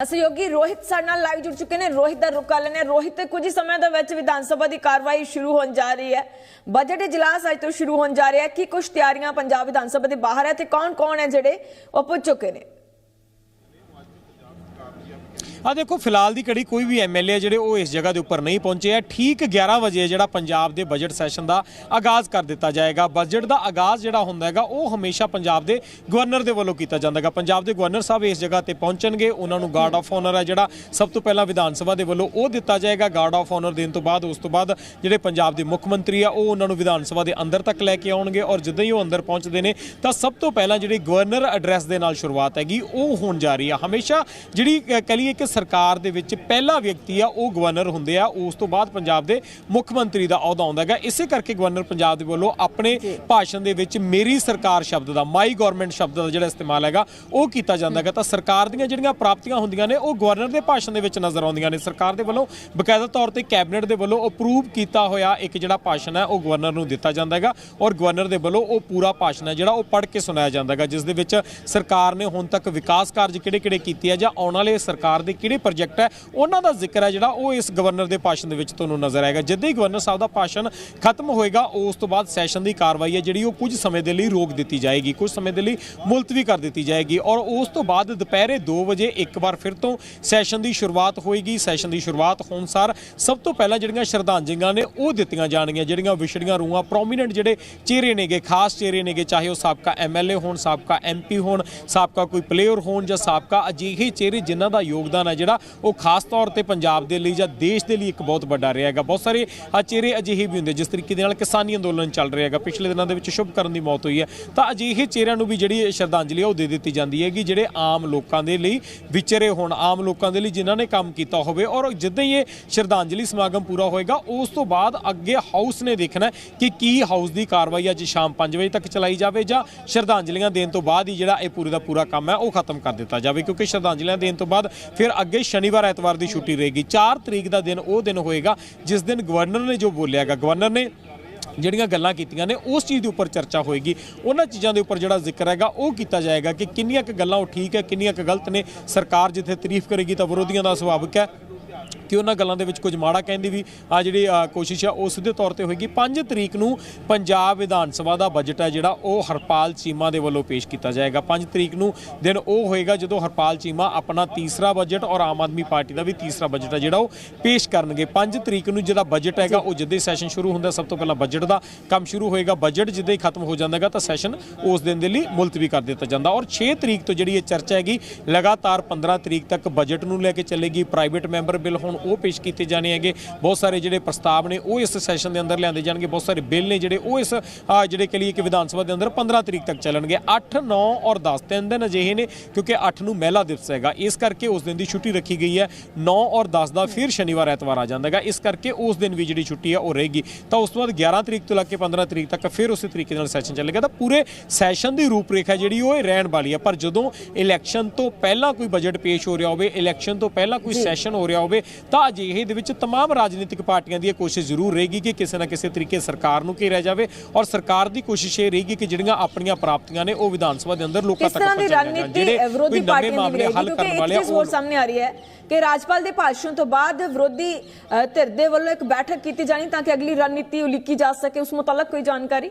ਸਹਿਯੋਗੀ ਰੋਹਿਤ ਸਾਡੇ ਨਾਲ ਲਾਈਵ ਜੁੜ ਚੁੱਕੇ ਨੇ। ਰੋਹਿਤ ਦਾ ਰੁਕਾ ਕਰ ਲੈਣੇ ਰੋਹਿਤ, ਕੁਝ ਹੀ ਸਮੇਂ ਦੇ ਵਿੱਚ ਵਿਧਾਨ ਸਭਾ ਦੀ ਕਾਰਵਾਈ ਸ਼ੁਰੂ ਹੋਣ ਜਾ ਰਹੀ ਹੈ। ਬਜਟ ਇਜਲਾਸ ਅੱਜ ਤੋਂ ਸ਼ੁਰੂ ਹੋਣ ਜਾ ਰਿਹਾ ਹੈ। ਕੀ ਕੁਝ ਤਿਆਰੀਆਂ ਪੰਜਾਬ ਵਿਧਾਨ ਸਭਾ ਦੇ ਬਾਹਰ ਹੈ ਤੇ ਕੌਣ-ਕੌਣ ਹੈ ਜਿਹੜੇ ਉਹ ਪੁੱਜ ਚੁੱਕੇ ਨੇ? ਆ ਦੇਖੋ ਫਿਲਹਾਲ ਦੀ ਘੜੀ ਕੋਈ ਵੀ ਐਮਐਲਏ ਜਿਹੜੇ ਉਹ ਇਸ ਜਗ੍ਹਾ ਦੇ ਉੱਪਰ ਨਹੀਂ ਪਹੁੰਚੇ ਆ। ਠੀਕ 11 ਵਜੇ ਜਿਹੜਾ ਪੰਜਾਬ ਦੇ ਬਜਟ ਸੈਸ਼ਨ ਦਾ ਆਗਾਜ਼ ਕਰ ਦਿੱਤਾ ਜਾਏਗਾ। ਬਜਟ ਦਾ ਆਗਾਜ਼ ਜਿਹੜਾ ਹੁੰਦਾ ਹੈਗਾ ਉਹ ਹਮੇਸ਼ਾ ਪੰਜਾਬ ਦੇ ਗਵਰਨਰ ਦੇ ਵੱਲੋਂ ਕੀਤਾ ਜਾਂਦਾ ਹੈਗਾ। ਪੰਜਾਬ ਦੇ ਗਵਰਨਰ ਸਾਹਿਬ ਇਸ ਜਗ੍ਹਾ ਤੇ ਪਹੁੰਚਣਗੇ। ਉਹਨਾਂ ਨੂੰ ਗਾਰਡ ਆਫ ਆਨਰ ਹੈ ਜਿਹੜਾ ਸਭ ਤੋਂ ਪਹਿਲਾਂ ਵਿਧਾਨ ਸਭਾ ਦੇ ਵੱਲੋਂ ਉਹ ਦਿੱਤਾ ਜਾਏਗਾ। ਗਾਰਡ ਆਫ ਆਨਰ ਦੇਣ ਤੋਂ ਬਾਅਦ ਉਸ ਤੋਂ ਬਾਅਦ ਜਿਹੜੇ ਪੰਜਾਬ ਦੇ ਮੁੱਖ ਮੰਤਰੀ ਆ ਉਹ ਉਹਨਾਂ ਨੂੰ ਵਿਧਾਨ ਸਭਾ ਦੇ ਅੰਦਰ ਤੱਕ ਲੈ ਕੇ ਆਉਣਗੇ। ਔਰ ਜਿੱਦਾਂ ਹੀ ਉਹ ਅੰਦਰ ਪਹੁੰਚਦੇ ਨੇ ਤਾਂ ਸਭ ਤੋਂ ਪਹਿਲਾਂ ਜਿਹੜੀ ਗਵਰਨਰ ਐਡਰੈਸ ਦੇ ਨਾਲ ਸ਼ੁਰੂਆਤ ਹੈਗੀ ਉਹ ਹੋਣ ਜਾ ਰਹੀ ਆ। ਹਮੇਸ਼ਾ ਜਿਹੜੀ ਅ, ਕਹਿ ਲਈਏ ਕਿ ਸਰਕਾਰ ਦੇ ਵਿੱਚ ਪਹਿਲਾ ਵਿਅਕਤੀ ਆ ਉਹ ਗਵਰਨਰ ਹੁੰਦੇ ਆ। ਉਸ ਤੋਂ ਬਾਅਦ ਪੰਜਾਬ ਦੇ ਮੁੱਖ ਮੰਤਰੀ ਦਾ ਅਹੁਦਾ ਆਉਂਦਾ ਹੈਗਾ। ਇਸੇ ਕਰਕੇ ਗਵਰਨਰ ਪੰਜਾਬ ਦੇ ਵੱਲੋਂ ਆਪਣੇ ਭਾਸ਼ਣ ਦੇ ਵਿੱਚ ਮੇਰੀ ਸਰਕਾਰ ਸ਼ਬਦ ਦਾ ਮਾਈ ਗਵਰਨਮੈਂਟ ਸ਼ਬਦ ਦਾ ਜਿਹੜਾ ਇਸਤੇਮਾਲ ਹੈਗਾ ਉਹ ਕੀਤਾ ਜਾਂਦਾ ਹੈਗਾ। ਤਾਂ ਸਰਕਾਰ ਦੀਆਂ ਜਿਹੜੀਆਂ ਪ੍ਰਾਪਤੀਆਂ ਹੁੰਦੀਆਂ ਨੇ ਉਹ ਗਵਰਨਰ ਦੇ ਭਾਸ਼ਣ ਦੇ ਵਿੱਚ ਨਜ਼ਰ ਆਉਂਦੀਆਂ ਨੇ। ਸਰਕਾਰ ਦੇ ਵੱਲੋਂ ਬਕਾਇਦਾ ਤੌਰ ਤੇ ਕੈਬਨਿਟ ਦੇ ਵੱਲੋਂ ਅਪਰੂਵ ਕੀਤਾ ਹੋਇਆ ਇੱਕ ਜਿਹੜਾ ਭਾਸ਼ਣ ਹੈ ਉਹ ਗਵਰਨਰ ਨੂੰ ਦਿੱਤਾ ਜਾਂਦਾ ਹੈਗਾ। ਔਰ ਗਵਰਨਰ ਦੇ ਵੱਲੋਂ ਉਹ ਪੂਰਾ ਭਾਸ਼ਣ ਹੈ ਜਿਹੜਾ ਉਹ ਪੜ੍ਹ ਕੇ ਸੁਣਾਇਆ ਜਾਂਦਾ ਹੈਗਾ ਜਿਸ ਦੇ ਵਿੱਚ ਸਰਕਾਰ ਨੇ ਹੁਣ ਤੱਕ ਵਿਕਾਸ ਕਾਰਜ ਕਿਹੜੇ-ਕਿਹੜੇ ਕੀਤੇ ਆ ਜਾਂ ਆਉਣ ਵਾਲੇ ਸਰਕਾਰ ਦੇ ਕਿਹੜੇ ਪ੍ਰੋਜੈਕਟ ਹੈ, ਉਹਨਾਂ ਦਾ ਜ਼ਿਕਰ ਹੈ ਜਿਹੜਾ ਉਹ ਇਸ ਗਵਰਨਰ ਦੇ ਭਾਸ਼ਣ ਦੇ ਵਿੱਚ ਤੁਹਾਨੂੰ ਨਜ਼ਰ ਆਏਗਾ। ਜਿੱਦਾਂ ਹੀ ਗਵਰਨਰ ਸਾਹਿਬ ਦਾ ਭਾਸ਼ਣ ਖਤਮ ਹੋਏਗਾ, ਉਸ ਤੋਂ ਬਾਅਦ ਸੈਸ਼ਨ ਦੀ ਕਾਰਵਾਈ ਹੈ ਜਿਹੜੀ ਉਹ ਕੁਝ ਸਮੇਂ ਦੇ ਲਈ ਰੋਕ ਦਿੱਤੀ ਜਾਏਗੀ, ਕੁਝ ਸਮੇਂ ਦੇ ਲਈ ਮੁਲਤਵੀ ਕਰ ਦਿੱਤੀ ਜਾਏਗੀ ਔਰ ਉਸ ਤੋਂ ਬਾਅਦ ਦੁਪਹਿਰੇ 2 ਵਜੇ ਇੱਕ ਵਾਰ ਫਿਰ ਤੋਂ ਸੈਸ਼ਨ ਦੀ ਸ਼ੁਰੂਆਤ ਹੋਏਗੀ। ਸੈਸ਼ਨ ਦੀ ਸ਼ੁਰੂਆਤ ਹੋਣ ਸਾਰ ਸਭ ਤੋਂ ਪਹਿਲਾਂ ਜਿਹੜੀਆਂ ਸ਼ਰਧਾਂਜਲੀਆਂ ਨੇ ਉਹ ਦਿੱਤੀਆਂ ਜਾਣਗੀਆਂ, ਜਿਹੜੀਆਂ ਵਿਛੜੀਆਂ ਰੂਹਾਂ ਪ੍ਰੋਮੀਨੈਂਟ ਜਿਹੜੇ ਚਿਹਰੇ ਨੇਗੇ, ਖਾਸ ਚਿਹਰੇ ਨੇਗੇ, ਚਾਹੇ ਉਹ ਸਾਬਕਾ ਐਮਐਲਏ ਹੋਣ, ਸਾਬਕਾ ਐਮਪੀ ਹੋਣ, ਸਾਬਕਾ ਕੋਈ ਪਲੇਅਰ ਹੋਣ ਜਾਂ ਸਾਬਕਾ ਅਜਿਹੇ ਚਿਹਰੇ ਜਿਨ੍ਹਾਂ ਦਾ ਯੋਗਦਾਨ ਹੈ ਜਿਹੜਾ ਉਹ ਖਾਸ ਤੌਰ ਤੇ ਪੰਜਾਬ ਦੇ ਲਈ ਜਾਂ ਦੇਸ਼ ਦੇ ਲਈ ਇੱਕ ਬਹੁਤ ਵੱਡਾ ਰਿਹਾ ਹੈਗਾ। ਬਹੁਤ ਸਾਰੇ ਚਿਹਰੇ ਅਜਿਹੇ ਵੀ ਹੁੰਦੇ, ਜਿਸ ਤਰੀਕੇ ਦੇ ਨਾਲ ਕਿਸਾਨੀ ਅੰਦੋਲਨ ਚੱਲ ਰਿਹਾ ਹੈਗਾ। ਪਿਛਲੇ ਦਿਨਾਂ ਦੇ ਵਿੱਚ ਸ਼ੁਭ ਕਰਨ ਦੀ ਮੌਤ ਹੋਈ ਹੈ। ਤਾਂ ਅਜਿਹੇ ਚਿਹਰਿਆਂ ਨੂੰ ਵੀ ਜਿਹੜੀ ਸ਼ਰਧਾਂਜਲੀ ਉਹ ਦੇ ਦਿੱਤੀ ਜਾਂਦੀ ਹੈਗੀ, ਜਿਹੜੇ ਆਮ ਲੋਕਾਂ ਦੇ ਲਈ ਵਿਚਰੇ ਹੋਣ, ਆਮ ਲੋਕਾਂ ਦੇ ਲਈ ਜਿਨ੍ਹਾਂ ਨੇ ਕੰਮ ਕੀਤਾ ਹੋਵੇ। ਔਰ ਜਿੱਦਾਂ ਹੀ ਇਹ ਸ਼ਰਧਾਂਜਲੀ ਸਮਾਗਮ ਪੂਰਾ ਹੋਏਗਾ, ਉਸ ਤੋਂ ਬਾਅਦ ਅੱਗੇ ਹਾਊਸ ਨੇ ਦੇਖਣਾ ਕਿ ਕੀ ਹਾਊਸ ਦੀ ਕਾਰਵਾਈ ਅੱਜ ਸ਼ਾਮ 5 ਵਜੇ ਤੱਕ ਚਲਾਈ ਜਾਵੇ ਜਾਂ ਸ਼ਰਧਾਂਜਲੀਆਂ ਦੇਣ ਤੋਂ ਬਾਅਦ ਹੀ ਜਿਹੜਾ ਇਹ ਪੂਰੇ ਦਾ ਪੂਰਾ ਕੰਮ ਹੈ, ਉਹ ਖਤਮ ਕਰ ਦਿੱਤਾ ਜਾਵੇ। ਕਿਉਂਕਿ ਸ਼ਰਧਾਂਜਲੀਆਂ ਦੇਣ ਤੋਂ ਬਾਅਦ ਫਿਰ ਅੱਗੇ ਸ਼ਨੀਵਾਰ ਐਤਵਾਰ ਦੀ ਛੁੱਟੀ ਰਹੇਗੀ। 4 ਤਰੀਕ ਦਾ ਦਿਨ ਉਹ ਦਿਨ ਹੋਏਗਾ, ਜਿਸ ਦਿਨ ਗਵਰਨਰ ਨੇ ਜੋ ਬੋਲਿਆਗਾ ਗਵਰਨਰ ਨੇ ਜਿਹੜੀਆਂ ਗੱਲਾਂ ਕੀਤੀਆਂ ਨੇ, ਉਸ ਚੀਜ਼ ਦੇ ਉੱਪਰ ਚਰਚਾ ਹੋਏਗੀ। ਉਹਨਾਂ ਚੀਜ਼ਾਂ ਦੇ ਉੱਪਰ ਜਿਹੜਾ ਜ਼ਿਕਰ ਹੈਗਾ, ਉਹ ਕੀਤਾ ਜਾਏਗਾ ਕਿ ਕਿੰਨੀਆਂ ਕੁ ਗੱਲਾਂ ਉਹ ਠੀਕ ਹੈ, ਕਿੰਨੀਆਂ ਕੁ ਗਲਤ ਨੇ। ਸਰਕਾਰ ਜਿੱਥੇ ਤਾਰੀਫ ਕਰੇਗੀ ਤਾਂ ਵਿਰੋਧੀਆਂ ਦਾ ਸੁਭਾਵਿਕ ਹੈ। ਕਿ ਉਹਨਾਂ ਗੱਲਾਂ ਦੇ ਵਿੱਚ ਕੁਝ ਮਾੜਾ ਕਹਿਣ ਦੀ ਵੀ ਆ ਜਿਹੜੀ ਕੋਸ਼ਿਸ਼ ਆ, ਉਹ ਸਿੱਧੇ ਤੌਰ ਤੇ ਹੋਏਗੀ। 5 ਤਰੀਕ ਨੂੰ ਪੰਜਾਬ ਵਿਧਾਨ ਸਭਾ ਦਾ ਬਜਟ ਹੈ ਜਿਹੜਾ, ਉਹ ਹਰਪਾਲ ਚੀਮਾ ਦੇ ਵੱਲੋਂ ਪੇਸ਼ ਕੀਤਾ ਜਾਏਗਾ। 5 ਤਰੀਕ ਨੂੰ ਦਿਨ ਉਹ ਹੋਏਗਾ ਜਦੋਂ ਹਰਪਾਲ ਚੀਮਾ ਆਪਣਾ ਤੀਸਰਾ ਬਜਟ ਔਰ ਆਮ ਆਦਮੀ ਪਾਰਟੀ ਦਾ ਵੀ ਤੀਸਰਾ ਬਜਟ ਹੈ ਜਿਹੜਾ ਉਹ ਪੇਸ਼ ਕਰਨਗੇ। 5 ਤਰੀਕ ਨੂੰ ਜਿਹੜਾ ਬਜਟ ਹੈਗਾ, ਉਹ ਜਿੱਦੇ ਸੈਸ਼ਨ ਸ਼ੁਰੂ ਹੁੰਦਾ, ਸਭ ਤੋਂ ਪਹਿਲਾਂ ਬਜਟ ਦਾ ਕੰਮ ਸ਼ੁਰੂ ਹੋਏਗਾ। ਬਜਟ ਜਿੱਦੇ ਹੀ ਖਤਮ ਹੋ ਜਾਂਦਾਗਾ ਤਾਂ ਸੈਸ਼ਨ ਉਸ ਦਿਨ ਦੇ ਲਈ ਮੁਲਤਵੀ ਕਰ ਦਿੱਤਾ ਜਾਂਦਾ। ਔਰ 6 ਤਰੀਕ ਤੋਂ ਜਿਹੜੀ ਇਹ ਚਰਚਾ ਹੈਗੀ, ਲਗਾਤਾਰ 15 ਤਰੀਕ ਤੱਕ ਬਜਟ ਨੂੰ ਲੈ ਕੇ ਚੱਲੇਗੀ। ਪ੍ਰਾਈਵੇਟ ਮੈਂਬਰ ਬਿੱਲ ਹੁਣ ਉਹ ਪੇਸ਼ ਕੀਤੇ ਜਾਣੇ ਹੈਗੇ। ਬਹੁਤ ਸਾਰੇ ਜਿਹੜੇ ਪ੍ਰਸਤਾਵ ਨੇ ਉਹ ਇਸ ਸੈਸ਼ਨ ਦੇ ਅੰਦਰ ਲਿਆਂਦੇ ਜਾਣਗੇ। ਬਹੁਤ ਸਾਰੇ ਬਿੱਲ ਨੇ ਜਿਹੜੇ ਉਹ ਇਸ ਜਿਹੜੇ ਕਹ ਲਈਏ ਕਿ ਵਿਧਾਨ ਸਭਾ ਦੇ ਅੰਦਰ 15 ਤਰੀਕ ਤੱਕ ਚੱਲਣਗੇ। 8 9 ਔਰ 10 ਤਿੰਨ ਦਿਨ ਅਜਿਹੇ ਨੇ ਕਿਉਂਕਿ 8 ਨੂੰ ਮਹਿਲਾ ਦਿਵਸ ਹੈਗਾ। ਇਸ ਕਰਕੇ ਉਸ ਦਿਨ ਦੀ ਛੁੱਟੀ ਰੱਖੀ ਗਈ ਹੈ। 9 ਔਰ 10 ਦਾ ਫਿਰ ਸ਼ਨੀਵਾਰ ਐਤਵਾਰ ਆ ਜਾਂਦਾ ਹੈਗਾ। ਇਸ ਕਰਕੇ ਉਸ ਦਿਨ ਵੀ ਜਿਹੜੀ ਛੁੱਟੀ ਹੈ ਉਹ ਰਹੇਗੀ। ਤਾਂ ਉਸ ਤੋਂ ਬਾਅਦ 11 ਤਰੀਕ ਤੋਂ ਲੈ ਕੇ 15 ਤਰੀਕ ਤੱਕ ਫਿਰ ਉਸੇ ਤਰੀਕੇ ਨਾਲ ਸੈਸ਼ਨ ਚੱਲੇਗਾ। ਤਾਂ ਪੂਰੇ ਸੈਸ਼ਨ ਦੀ ਰੂਪਰੇਖਾ ਜਿਹੜੀ ਉਹ ਰਹਿਣ ਵਾਲੀ ਹੈ ਪਰ ਜਦੋਂ ਇਲੈਕਸ਼ਨ ਤੋਂ ਪਹਿਲਾਂ ਕੋਈ ਬਜਟ ਪੇਸ਼ ਹੋ ਰਿਹਾ ਹੋਵੇ ਇਲੈਕਸ਼ਨ ਤੋਂ ਪਹਿਲਾਂ ਕੋਈ ਸੈਸ਼ਨ ਹੋ ਰਿਹਾ ਹੋਵੇ ਤਾਂ ਅਜਿਹੇ ਦੇ ਵਿੱਚ तमाम ਰਾਜਨੀਤਿਕ ਪਾਰਟੀਆਂ ਦੀ ਇਹ ਕੋਸ਼ਿਸ਼ ਜ਼ਰੂਰ ਰਹੇਗੀ ਕਿ ਕਿਸੇ ਨਾ ਕਿਸੇ ਤਰੀਕੇ ਸਰਕਾਰ ਨੂੰ ਘੇਰਿਆ ਜਾਵੇ ਔਰ ਸਰਕਾਰ ਦੀ ਕੋਸ਼ਿਸ਼ ਇਹ ਰਹੇਗੀ ਕਿ ਜਿਹੜੀਆਂ ਆਪਣੀਆਂ ਪ੍ਰਾਪਤੀਆਂ ਨੇ ਉਹ ਵਿਧਾਨ ਸਭਾ ਦੇ ਅੰਦਰ ਲੋਕਾਂ ਕਿਸ ਤੱਕ ਤਰ੍ਹਾਂ ਦੀ ਪਹੁੰਚਾਈਆਂ ਜਾਣ ਰਣਨੀਤੀ ਵਿਰੋਧੀ ਕੋਈ ਨਵੇਂ ਪਾਰਟੀਆਂ ਦੀ ਮਾਮਲੇ ਰਹੇਗੀ ਹੱਲ ਕਿਉਂਕਿ ਕਰਨ ਇੱਕ ਵਾਲੇ ਆ ਚੀਜ਼ ਹੋਰ ਉਹ ਸਾਹਮਣੇ ਆ ਰਹੀ ਹੈ ਕਿ ਰਾਜਪਾਲ ਦੇ ਭਾਸ਼ਣ ਤੋਂ ਬਾਅਦ ਵਿਰੋਧੀ ਅ, ਧਿਰ ਦੇ ਵੱਲੋਂ ਇੱਕ ਬੈਠਕ ਕੀਤੀ ਜਾਣੀ ਤਾਂ ਕਿ ਅਗਲੀ ਰਣਨੀਤੀ ਉਲੀਕੀ ਜਾ ਸਕੇ ਉਸ ਮੁਤਲਕ ਕੋਈ ਜਾਣਕਾਰੀ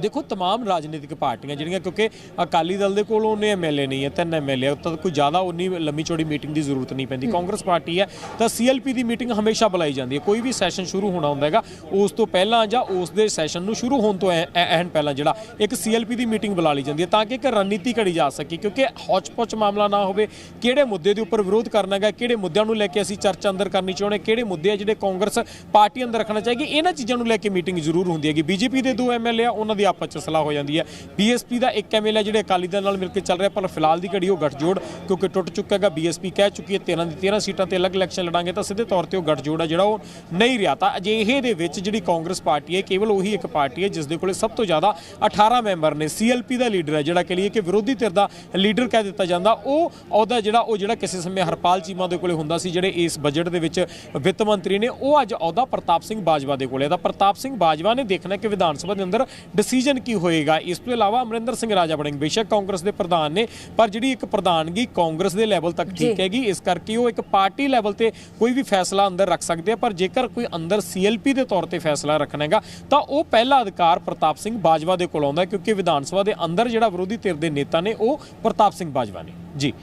ਦੇਖੋ तमाम ਰਾਜਨੀਤਿਕ ਪਾਰਟੀਆਂ ਜਿਹੜੀਆਂ ਕਿਉਂਕਿ ਅਕਾਲੀ ਦਲ ਦੇ ਕੋਲ ਉਹਨੇ ਐਮਐਲਏ ਨਹੀਂ ਹੈ ਤਿੰਨ ਐਮਐਲਏ ਤਾਂ ਕੋਈ ਜ਼ਿਆਦਾ ਉਨੀ ਲੰਮੀ ਚੌੜੀ ਮੀਟਿੰਗ ਦੀ ਜ਼ਰੂਰਤ ਨਹੀਂ ਪੈਂਦੀ ਕਾਂਗਰਸ ਪਾਰਟੀ ਹੈ ਤਾਂ ਸੀਐਲਪੀ ਦੀ ਮੀਟਿੰਗ ਹਮੇਸ਼ਾ ਬੁਲਾਈ ਜਾਂਦੀ ਹੈ ਕੋਈ ਵੀ ਸੈਸ਼ਨ ਸ਼ੁਰੂ ਹੋਣਾ ਹੁੰਦਾ ਹੈਗਾ ਉਸ ਤੋਂ ਪਹਿਲਾਂ ਜਾਂ ਉਸ ਦੇ ਸੈਸ਼ਨ ਨੂੰ ਸ਼ੁਰੂ ਹੋਣ ਤੋਂ ਐ- ਐ- ਐਨ ਪਹਿਲਾਂ ਜਿਹੜਾ ਇੱਕ ਸੀਐਲਪੀ ਦੀ ਮੀਟਿੰਗ ਬੁਲਾ ਲਈ ਜਾਂਦੀ ਹੈ ਤਾਂ ਕਿ ਇੱਕ ਰਣਨੀਤੀ ਘੜੀ ਜਾ ਸਕੇ ਕਿਉਂਕਿ ਹੌਚ-ਪੌਚ ਮਾਮਲਾ ਨਾ ਹੋਵੇ ਕਿਹੜੇ ਮੁੱਦੇ ਦੇ ਉੱਪਰ ਵਿਰੋਧ ਕਰਨਾ ਹੈਗਾ ਕਿਹੜੇ ਮੁੱਦਿਆਂ ਨੂੰ ਲੈ ਕੇ ਅਸੀਂ ਚਰਚਾ ਅੰਦਰ ਕਰਨੀ ਚਾਹੁੰਦੇ ਕਿਹੜੇ ਮੁੱਦੇ ਆ ਜਿਹੜੇ ਕਾਂਗਰਸ ਪਾਰਟੀ ਅੰਦਰ ਰੱਖਣਾ ਚਾਹੀਏ ਇਹਨਾਂ ਚੀਜ਼ਾਂ ਨੂੰ ਲੈ ਕੇ ਮੀਟਿੰਗ ਜ਼ਰੂਰ ਹੁੰਦੀ ਹੈਗੀ ਬੀਜੇਪੀ ਦੇ ਦੋ ਐਮਐਲਏ ਆ ਉਹਨਾਂ ਦੀ ਆਪਸ ਚ ਸਲਾਹ ਹੋ ਜਾਂਦੀ ਹੈ। ਬੀਐਸਪੀ ਦਾ ਇੱਕ ਐਮਐਲਏ ਜਿਹੜੇ ਅਕਾਲੀ ਦਲ ਨਾਲ ਮਿਲ ਕੇ ਚੱਲ ਰਿਹਾ, ਪਰ ਫਿਲਹਾਲ ਦੀ ਘੜੀ ਉਹ ਗੱਠਜੋੜ ਕਿਉਂਕਿ ਟੁੱਟ ਚੁੱਕਾ ਬੀਐਸਪੀ ਕਹਿ ਚੁੱਕੀ ਹੈ 13 ਦੀ 13 ਸੀਟਾਂ ਤੇ ਅਲੱਗ ਇਲੈਕਸ਼ਨ ਲੜਾਂਗੇ ਤਾਂ ਸਿੱਧੇ ਤੌਰ ਤੇ ਉਹ ਗੱਠਜੋੜ ਹੈ ਜਿਹੜਾ ਉਹ ਨਹੀਂ ਰਿਹਾ। ਤਾਂ ਅਜਿਹੇ ਦੇ ਵਿੱਚ ਜਿਹੜੀ ਕਾਂਗਰਸ ਪਾਰਟੀ ਹੈ ਕੇਵਲ ਉਹੀ ਇੱਕ ਪਾਰਟੀ ਹੈ ਜਿਸ ਦੇ ਕੋਲੇ ਸਭ ਤੋਂ ਜ਼ਿਆਦਾ 18 ਮੈਂਬਰ ਨੇ। ਸੀਐਲਪੀ ਦਾ ਲੀਡਰ ਹੈ ਜਿਹੜਾ ਕਹ ਲਈਏ ਕਿ ਵਿਰੋਧੀ ਧਿਰ ਦਾ ਲੀਡਰ ਕਹਿ ਦਿੱਤਾ ਜਾਂਦਾ। ਉਹ ਅਹੁਦਾ ਜਿਹੜਾ, ਉਹ ਜਿਹੜਾ ਕਿਸੇ ਸਮੇਂ ਹਰਪਾਲ ਚੀਮਾ ਦੇ ਕੋਲੇ ਹੁੰਦਾ ਸੀ, ਜਿਹੜੇ ਇਸ ਬਜਟ ਦੇ ਵਿੱਚ ਵਿੱਤ ਮੰਤਰੀ ਨੇ, ਉਹ ਅੱਜ ਅਹੁਦਾ ਪ੍ਰਤਾਪ ਸਿੰਘ ਬਾਜਵਾ ਦੇ ਕੋਲੇ ਹੈ। ਤਾਂ ਪ੍ਰਤਾਪ ਸਿੰਘ ਬਾਜਵਾ ਨੇ ਦੇਖਣਾ ਕਿ ਵਿਧਾਨ ਸਭਾ ਦੇ ਅੰਦਰ ਡਿਸੀਜਨ ਡਿਸੀਜਨ ਕੀ ਹੋਏਗਾ? ਇਸ ਤੋਂ ਇਲਾਵਾ ਅਮਰਿੰਦਰ ਸਿੰਘ ਰਾਜਾ ਵੜਿੰਗ ਬੇਸ਼ੱਕ ਕਾਂਗਰਸ ਦੇ ਪ੍ਰਧਾਨ ਨੇ ਪਰ ਜਿਹੜੀ ਇੱਕ ਪ੍ਰਧਾਨਗੀ ਕਾਂਗਰਸ ਦੇ ਲੈਵਲ ਤੱਕ ਠੀਕ। ਹੈਗੀ ਇਸ ਕਰਕੇ ਉਹ ਇੱਕ ਪਾਰਟੀ ਲੈਵਲ ਤੇ ਕੋਈ ਵੀ ਫੈਸਲਾ ਅੰਦਰ ਰੱਖ ਸਕਦੇ ਆ ਪਰ ਜੇਕਰ ਕੋਈ ਅੰਦਰ ਸੀਐਲਪੀ ਦੇ ਤੌਰ ਤੇ ਫੈਸਲਾ ਰੱਖਣਾ ਹੈਗਾ ਤਾਂ ਉਹ ਪਹਿਲਾ ਅਧਿਕਾਰ ਪ੍ਰਤਾਪ ਸਿੰਘ ਬਾਜਵਾ ਦੇ ਕੋਲ ਆਉਂਦਾ ਕਿਉਂਕਿ ਵਿਧਾਨ ਸਭਾ ਦੇ ਅੰਦਰ ਜਿਹੜਾ ਵਿਰੋਧੀ ਧਿਰ ਦੇ ਨੇਤਾ ਨੇ ਉਹ ਪ੍ਰਤਾਪ ਸਿੰਘ ਬਾਜਵਾ ਨੇ। ਜੀ।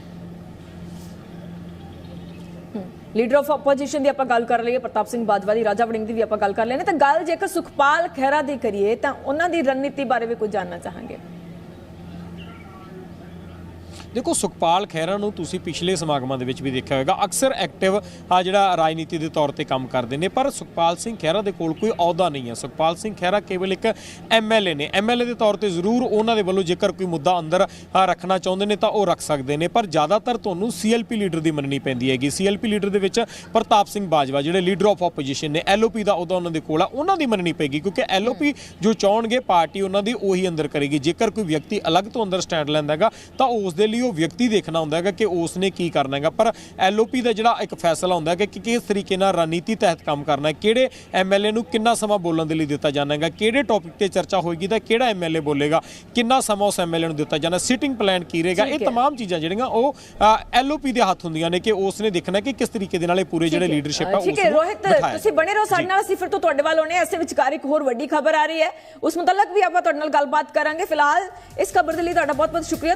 ਲੀਡਰ ਆਫ ਆਪੋਜੀਸ਼ਨ ਦੀ ਆਪਾਂ ਗੱਲ ਕਰ ਲਈਏ, ਪ੍ਰਤਾਪ ਸਿੰਘ ਬਾਜਵਾ ਦੀ, ਰਾਜਾ ਵੜਿੰਗ ਦੀ ਵੀ ਆਪਾਂ ਗੱਲ ਕਰ ਲੈਣੇ ਤਾਂ ਗੱਲ ਜੇਕਰ ਸੁਖਪਾਲ ਖਹਿਰਾ ਦੀ ਕਰੀਏ, ਤਾਂ ਉਹਨਾਂ ਦੀ ਰਣਨੀਤੀ ਬਾਰੇ ਵੀ ਕੁਝ ਜਾਣਨਾ ਚਾਹਾਂਗੇ। ਦੇਖੋ, ਸੁਖਪਾਲ ਖਹਿਰਾ ਨੂੰ ਤੁਸੀਂ ਪਿਛਲੇ ਸਮਾਗਮਾਂ ਦੇ ਵਿੱਚ ਵੀ ਦੇਖਿਆ ਹੋਵੇਗਾ ਅਕਸਰ ਐਕਟਿਵ ਆ ਜਿਹੜਾ ਰਾਜਨੀਤੀ ਦੇ ਤੌਰ ਤੇ ਕੰਮ ਕਰਦੇ ਨੇ, ਪਰ ਸੁਖਪਾਲ ਸਿੰਘ ਖਹਿਰਾ ਦੇ ਕੋਲ ਕੋਈ ਅਹੁਦਾ ਨਹੀਂ ਹੈ। ਸੁਖਪਾਲ ਸਿੰਘ ਖਹਿਰਾ ਕੇਵਲ ਇੱਕ ਐਮਐਲਏ ਨੇ। ਐਮਐਲਏ ਦੇ ਤੌਰ ਤੇ ਜ਼ਰੂਰ ਉਹਨਾਂ ਦੇ ਵੱਲੋਂ ਜੇਕਰ ਕੋਈ ਮੁੱਦਾ ਅੰਦਰ ਰੱਖਣਾ ਚਾਹੁੰਦੇ ਨੇ ਤਾਂ ਉਹ ਰੱਖ ਸਕਦੇ ਨੇ। ਪਰ ਜ਼ਿਆਦਾਤਰ ਤੁਹਾਨੂੰ ਸੀਐਲਪੀ ਲੀਡਰ ਦੀ ਮੰਨਣੀ ਪੈਂਦੀ ਹੈਗੀ। ਸੀਐਲਪੀ ਲੀਡਰ ਦੇ ਵਿੱਚ ਪ੍ਰਤਾਪ ਸਿੰਘ ਬਾਜਵਾ, ਜਿਹੜੇ ਲੀਡਰ ਆਫ ਆਪੋਜੀਸ਼ਨ ਨੇ ਐਲਓਪੀ ਦਾ ਅਹੁਦਾ ਉਹਨਾਂ ਦੇ ਕੋਲ ਆ। ਉਹਨਾਂ ਦੀ ਮੰਨਣੀ ਪੈਗੀ ਕਿਉਂਕਿ ਐਲਓਪੀ ਜੋ ਚਾਹਣਗੇ, ਪਾਰਟੀ ਉਹਨਾਂ ਦੀ ਉਹੀ ਅੰਦਰ ਕਰੇਗੀ। ਜੇਕਰ ਕੋਈ ਵਿਅਕਤੀ ਅਲੱਗ ਤੋਂ ਅੰਦਰ ਸਟੈਂਡ ਲੈਂਦਾ ਹੈਗਾ, ਤਾਂ ਉਸ ਦੇ ਲਈ ਉਹ ਵਿਅਕਤੀ ਦੇਖਣਾ ਹੁੰਦਾ ਹੈਗਾ ਕਿ ਉਸ ਨੇ ਕੀ ਕਰਨਾ ਹੈਗਾ ਪਰ ਐਲਓਪੀ ਦਾ ਜਿਹੜਾ ਇੱਕ ਫੈਸਲਾ ਹੁੰਦਾ ਹੈ ਕਿ ਕਿਸ ਤਰੀਕੇ ਨਾਲ ਰਣਨੀਤੀ ਤਹਿਤ ਕੰਮ ਕਰਨਾ ਹੈ ਕਿਹੜੇ ਐਮਐਲਏ ਨੂੰ ਕਿੰਨਾ ਸਮਾਂ ਬੋਲਣ ਦੇ ਲਈ ਦਿੱਤਾ ਜਾਣਾ ਹੈਗਾ ਕਿਹੜੇ ਟੌਪਿਕ ਤੇ ਚਰਚਾ ਹੋਏਗੀ ਤਾਂ ਕਿਹੜਾ ਐਮਐਲਏ ਬੋਲੇਗਾ ਕਿੰਨਾ ਸਮਾਂ ਉਸ ਐਮਐਲਏ ਨੂੰ ਦਿੱਤਾ ਜਾਣਾ ਸਿਟਿੰਗ ਪਲਾਨ ਕੀ ਰਹੇਗਾ ਇਹ ਠੀਕ ਹੈ। तमाम ਚੀਜ਼ਾਂ ਜਿਹੜੀਆਂ ਉਹ ਐਲਓਪੀ ਦੇ ਹੱਥ ਹੁੰਦੀਆਂ ਨੇ ਕਿ ਉਸ ਨੇ ਦੇਖਣਾ ਕਿ ਕਿਸ ਤਰੀਕੇ ਦੇ ਨਾਲ ਇਹ ਪੂਰੇ ਜਿਹੜੇ ਲੀਡਰਸ਼ਿਪ ਆ ਅ, ਉਸ ਠੀਕ ਹੈ ਨੂੰ ਰੋਹਿਤ ਬਿਠਾਇਆ ਤੁਸੀਂ ਬਣੇ ਰਹੋ ਸਾਡੇ ਨਾਲ ਅਸੀਂ ਫਿਰ ਤੋਂ ਤੁਹਾਡੇ ਵੱਲ ਆਉਣੇ ਐਸੇ ਵਿਚਕਾਰ ਇੱਕ ਹੋਰ ਵੱਡੀ ਖਬਰ ਆ ਰਹੀ ਹੈ ਉਸ ਮੁਤਲਕ ਵੀ ਆਪਾਂ ਤੁਹਾਡੇ ਨਾਲ ਗੱਲਬਾਤ ਕਰਾਂਗੇ ਫਿਲਹਾਲ ਇਸ ਖਬਰ ਦੇ ਲਈ ਤੁਹਾਡਾ ਬਹੁਤ ਬਹੁਤ ਸ਼ੁਕਰੀਆ